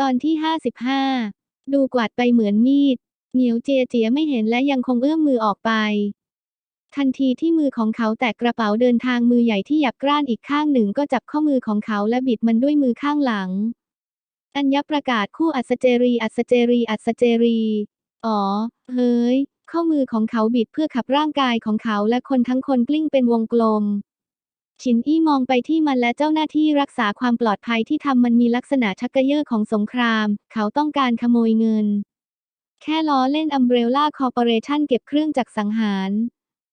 ตอนที่ 55 ดูกวาดไปเหมือนมีด เหมียวเจียเจียไม่เห็นและยังคงเอื้อมมือออกไป ทันทีที่มือของเขาแตะกระเป๋าเดินทางมือใหญ่ที่หยับกร้านอีกข้างหนึ่งก็จับข้อมือของเขาและบิดมันด้วยมือข้างหลัง อัญญประกาศคู่อัศเจรีอัศเจรีอัศเจรี อ๋อ เฮ้ย ข้อมือของเขาบิดเพื่อขับร่างกายของเขาและคนทั้งคนกลิ้งเป็นวงกลม ชินอี้มองไปที่มันและเจ้าหน้าที่รักษาความปลอดภัยที่ทำมันมีลักษณะชักกระเยอะของสงคราม เขาต้องการขโมยเงิน แค่ล้อเล่นอัมเบรล่าคอร์ปอเรชั่นเก็บเครื่องจักรสังหาร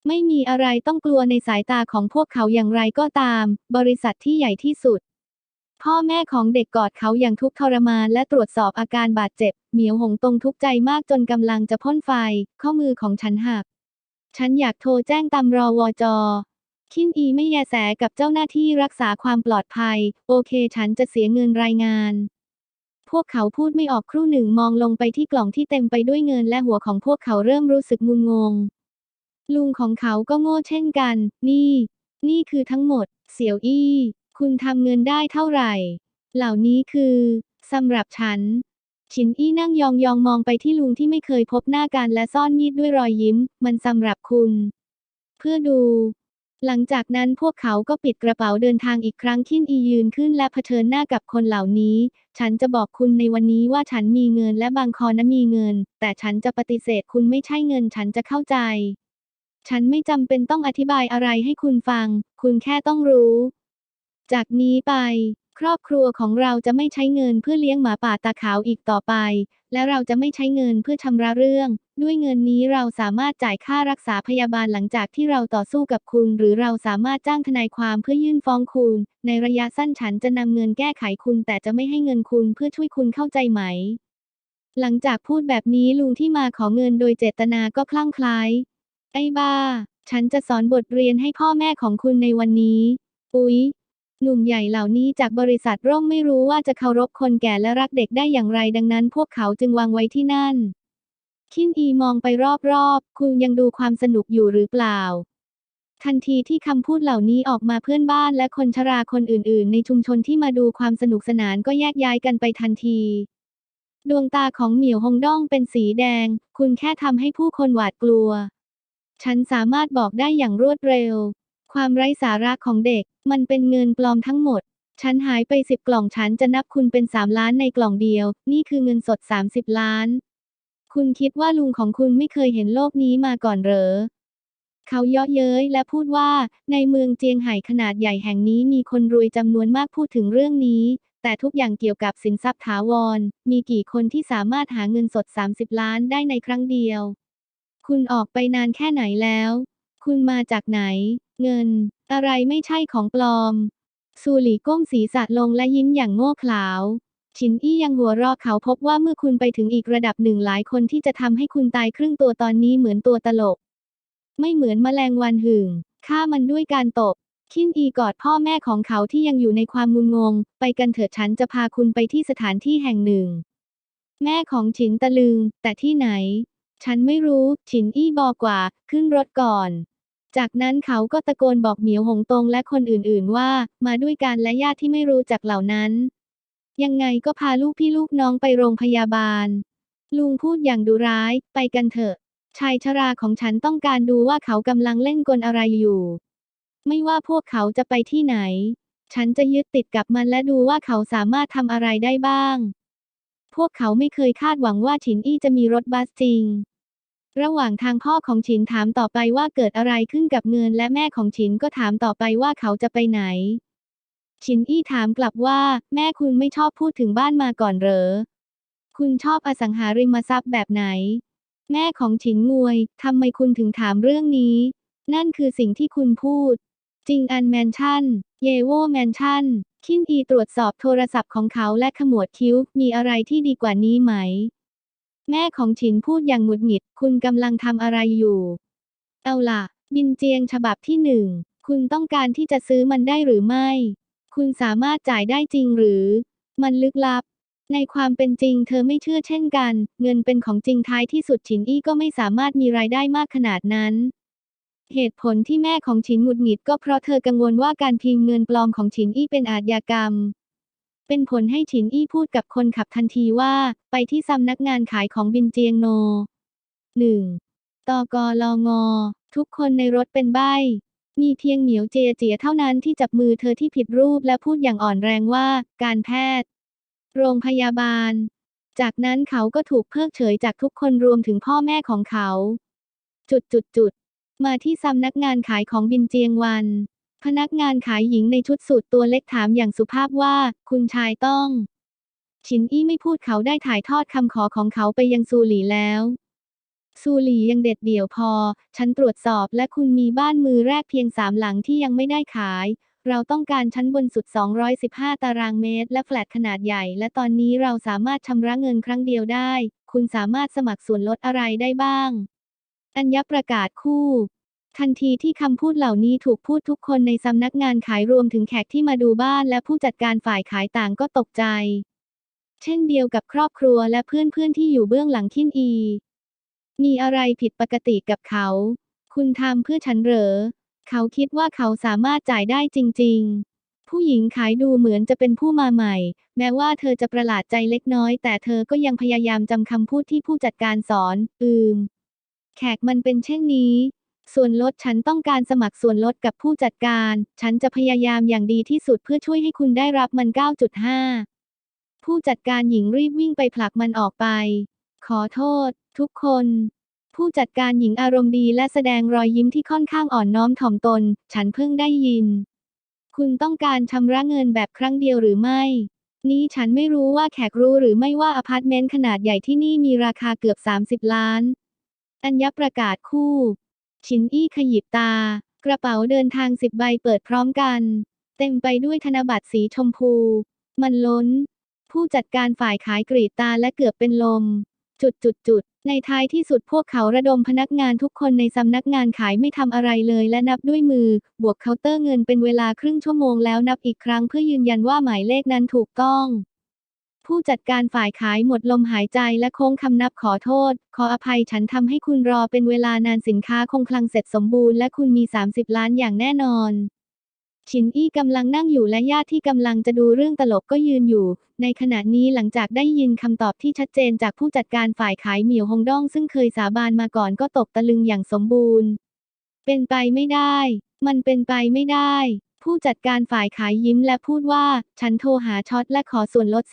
ไม่มีอะไรต้องกลัวในสายตาของพวกเขาอย่างไรก็ตาม บริษัทที่ใหญ่ที่สุด พ่อแม่ของเด็กกอดเขาอย่างทุกข์ทรมานและตรวจสอบอาการบาดเจ็บ เหมียวหงตรงทุกใจมากจนกำลังจะพ่นไฟ ข้อมือของฉันหักฉันอยากโทรแจ้งตำรอวจ คินอีไม่แยแสกับเจ้าหน้าที่รักษาความปลอดภัย โอเคฉันจะเสียเงินรายงาน พวกเขาพูดไม่ออกครู่หนึ่งมองลงไปที่กล่องที่เต็มไปด้วยเงินและหัวของพวกเขาเริ่มรู้สึกงุนงง ลุงของเขาก็โง่เช่นกัน นี่ นี่คือทั้งหมด เสี่ยวอี้ คุณทำเงินได้เท่าไหร่ เหล่านี้คือสำหรับฉันฉินอี้นั่งยองยองมองไปที่ลุงที่ไม่เคยพบหน้ากันและซ่อนมีดด้วยรอยยิ้ม มันสำหรับคุณ เพื่อดู หลังจากนั้นพวกเขาก็ปิดกระเป๋าเดินทางอีกครั้งขินอียืนขึ้นและเผชิญหน้ากับคนเหล่านี้ ฉันจะบอกคุณในวันนี้ว่าฉันมีเงินและบางคอนะมีเงิน แต่ฉันจะปฏิเสธคุณไม่ใช่เงินฉันจะเข้าใจ ฉันไม่จำเป็นต้องอธิบายอะไรให้คุณฟัง คุณแค่ต้องรู้ จากนี้ไป ครอบครัวของเราจะไม่ใช้เงินเพื่อเลี้ยงหมาป่าตาขาวอีกต่อไป และเราจะไม่ใช้เงินเพื่อชำระเรื่อง ด้วยเงินนี้เราสามารถจ่ายค่ารักษาพยาบาลหลังจากที่เราต่อสู้กับคุณ หรือเราสามารถจ้างทนายความเพื่อยื่นฟ้องคุณ ในระยะสั้นฉันจะนำเงินแก้ไขคุณ แต่จะไม่ให้เงินคุณเพื่อช่วยคุณเข้าใจไหม หลังจากพูดแบบนี้ลุงที่มาขอเงินโดยเจตนาก็คลั่งไคล้ไอ้บ้า ฉันจะสอนบทเรียนให้พ่อแม่ของคุณในวันนี้ อุ๊ยหนุ่มใหญ่เหล่านี้จากบริษัทร่มไม่รู้ว่าจะเคารพคนแก่และรักเด็กได้อย่างไรดังนั้น พวกเขาจึงวางไว้ที่นั่น คินอีมองไปรอบๆ คุณยังดูความสนุกอยู่หรือเปล่า ทันทีที่คำพูดเหล่านี้ออกมาเพื่อนบ้านและคนชราคนอื่นๆ ในชุมชนที่มาดูความสนุกสนานก็แยกย้ายกันไปทันที ดวงตาของเหมียวฮงด้องเป็นสีแดง คุณแค่ทำให้ผู้คนหวาดกลัว ฉันสามารถบอกได้อย่างรวดเร็ว ความไร้สาระของเด็ก มันเป็นเงินปลอมทั้งหมดฉันหายไปสิบกล่องฉันจะนับคุณเป็นสามล้านในกล่องเดียว นี่คือเงินสด30ล้าน คุณคิดว่าลุงของคุณไม่เคยเห็นโลกนี้มาก่อนเหรอ เขาเยาะเย้ยและพูดว่า ในเมืองเจียงไห่ขนาดใหญ่แห่งนี้มีคนรวยจำนวนมากพูดถึงเรื่องนี้ แต่ทุกอย่างเกี่ยวกับสินทรัพย์ถาวร มีกี่คนที่สามารถหาเงินสด 30 ล้านได้ในครั้งเดียว คุณออกไปนานแค่ไหนแล้ว คุณมาจากไหน เงิน อะไรไม่ใช่ของปลอม ซูหลี่ก้มศีรษะลงและยิ้มอย่างโง่เขลา ชินอี้ยังหัวเราะเขาพบว่าเมื่อคุณไปถึงอีกระดับหนึ่งหลายคนที่จะทำให้คุณตายครึ่งตัวตอนนี้เหมือนตัวตลก ไม่เหมือนแมลงวันหึ่งฆ่ามันด้วยการตบคินอีกอดพ่อแม่ของเขาที่ยังอยู่ในความงุนงง ไปกันเถิดฉันจะพาคุณไปที่สถานที่แห่งหนึ่ง แม่ของฉินตะลึง แต่ที่ไหน ฉันไม่รู้ ฉินอี้บอกว่า ขึ้นรถก่อน จากนั้นเขาก็ตะโกนบอกเหมียวหงตงและคนอื่นๆว่า มาด้วยกันและญาติที่ไม่รู้จักเหล่านั้น ยังไงก็พาลูกพี่ลูกน้องไปโรงพยาบาล ลุงพูดอย่างดุร้าย ไปกันเถอะ ชายชราของฉันต้องการดูว่าเขากำลังเล่นกลอะไรอยู่ ไม่ว่าพวกเขาจะไปที่ไหน ฉันจะยึดติดกับมันและดูว่าเขาสามารถทำอะไรได้บ้าง พวกเขาไม่เคยคาดหวังว่าฉินอี้จะมีรถบัสจริง ระหว่างทางพ่อของฉินถามต่อไปว่าเกิดอะไรขึ้นกับเงินและแม่ของฉินก็ถามต่อไปว่าเขาจะไปไหน ฉินอี้ถามกลับว่า แม่คุณไม่ชอบพูดถึงบ้านมาก่อนเหรอ คุณชอบอสังหาริมทรัพย์แบบไหน แม่ของฉินงวย ทำไมคุณถึงถามเรื่องนี้ นั่นคือสิ่งที่คุณพูด จริงอันแมนชั่น เยโวแมนชั่น คินอีตรวจสอบโทรศัพท์ของเขาและขมวดคิ้ว มีอะไรที่ดีกว่านี้ไหม แม่ของฉินพูดอย่างหงุดหงิด คุณกำลังทำอะไรอยู่ เอาล่ะ บินเจียงฉบับที่หนึ่ง คุณต้องการที่จะซื้อมันได้หรือไม่ คุณสามารถจ่ายได้จริงหรือ มันลึกลับ ในความเป็นจริงเธอไม่เชื่อเช่นกัน เงินเป็นของจริงท้ายที่สุดฉินอี้ก็ไม่สามารถมีรายได้มากขนาดนั้นเหตุผลที่แม่ของฉินหงุดหงิดก็เพราะเธอกังวลว่าการพิมพ์เงินปลอมของฉินอี้เป็นอาชญากรรม เป็นผลให้ฉินอี้พูดกับคนขับทันทีว่า ไปที่สำนักงานขายของบินเจียงโน 1. ตกลงทุกคนในรถเป็นใบ มีเพียงเหมียวเจียเจียเท่านั้นที่จับมือเธอที่ผิดรูปและพูดอย่างอ่อนแรงว่า การแพทย์ โรงพยาบาล จากนั้นเขาก็ถูกเพิกเฉยจากทุกคนรวมถึงพ่อแม่ของเขา จุดจุดจุดมาที่สำนักงานขายของบินเจียงวัน พนักงานขายหญิงในชุดสูทตัวเล็กถามอย่างสุภาพว่า คุณชายต้อง ชินอี้ไม่พูดเขาได้ถ่ายทอดคำขอของเขาไปยังซูหลีแล้ว ซูหลียังเด็ดเดี่ยวพอ ฉันตรวจสอบและคุณมีบ้านมือแรกเพียงสามหลังที่ยังไม่ได้ขาย เราต้องการชั้นบนสุด 215 ตารางเมตร และแฟลตขนาดใหญ่ และตอนนี้เราสามารถชำระเงินครั้งเดียวได้ คุณสามารถสมัครส่วนลดอะไรได้บ้าง อัญญประกาศคู่ทันทีที่คำพูดเหล่านี้ถูกพูดทุกคนในสำนักงานขายรวมถึงแขกที่มาดูบ้านและผู้จัดการฝ่ายขายต่างก็ตกใจ เช่นเดียวกับครอบครัวและเพื่อนๆที่อยู่เบื้องหลังคินอี มีอะไรผิดปกติกับเขา คุณทำเพื่อฉันเหรอ เขาคิดว่าเขาสามารถจ่ายได้จริง ๆ ผู้หญิงขายดูเหมือนจะเป็นผู้มาใหม่ แม้ว่าเธอจะประหลาดใจเล็กน้อย แต่เธอก็ยังพยายามจำคำพูดที่ผู้จัดการสอน อืม แขกมันเป็นเช่นนี้ ส่วนลดฉันต้องการสมัครส่วนลดกับผู้จัดการ ฉันจะพยายามอย่างดีที่สุดเพื่อช่วยให้คุณได้รับมัน 9.5ผู้จัดการหญิงรีบวิ่งไปผลักมันออกไป ขอโทษ ทุกคน ผู้จัดการหญิงอารมณ์ดีและแสดงรอยยิ้มที่ค่อนข้างอ่อนน้อมถ่อมตน ฉันเพิ่งได้ยิน คุณต้องการชำระเงินแบบครั้งเดียวหรือไม่ นี่ฉันไม่รู้ว่าแขกรู้หรือไม่ว่าอพาร์ตเมนต์ขนาดใหญ่ที่นี่มีราคาเกือบ 30 ล้าน อัญญประกาศคู่ ชินอี้ขยิบตา กระเป๋าเดินทางสิบใบเปิดพร้อมกัน เต็มไปด้วยธนบัตรสีชมพู มันล้นผู้จัดการฝ่ายขายกรีดตาและเกือบเป็นลม จุดจุดจุดในท้ายที่สุดพวกเขาระดมพนักงานทุกคนในสำนักงานขายไม่ทำอะไรเลยและนับด้วยมือ บวกเคาน์เตอร์เงินเป็นเวลาครึ่งชั่วโมงแล้วนับอีกครั้งเพื่อยืนยันว่าหมายเลขนั้นถูกต้องผู้จัดการฝ่ายขายหมดลมหายใจและโค้งคำนับขอโทษ ขออภัยฉันทำให้คุณรอเป็นเวลานานสินค้าคงคลังเสร็จสมบูรณ์และคุณมี 30 ล้านอย่างแน่นอน ชินอี้กำลังนั่งอยู่และญาติที่กำลังจะดูเรื่องตลกก็ยืนอยู่ ในขณะนี้หลังจากได้ยินคำตอบที่ชัดเจนจากผู้จัดการฝ่ายขายเหมียวฮงด้องซึ่งเคยสาบานมาก่อนก็ตกตะลึงอย่างสมบูรณ์ เป็นไปไม่ได้ มันเป็นไปไม่ได้ ผู้จัดการฝ่ายขายยิ้มและพูดว่า ฉันโทรหาช็อตและขอส่วนลด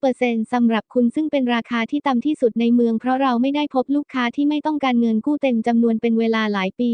19%สำหรับคุณซึ่งเป็นราคาที่ต่ำที่สุดในเมืองเพราะเราไม่ได้พบลูกค้าที่ไม่ต้องการเงินกู้เต็มจำนวนเป็นเวลาหลายปี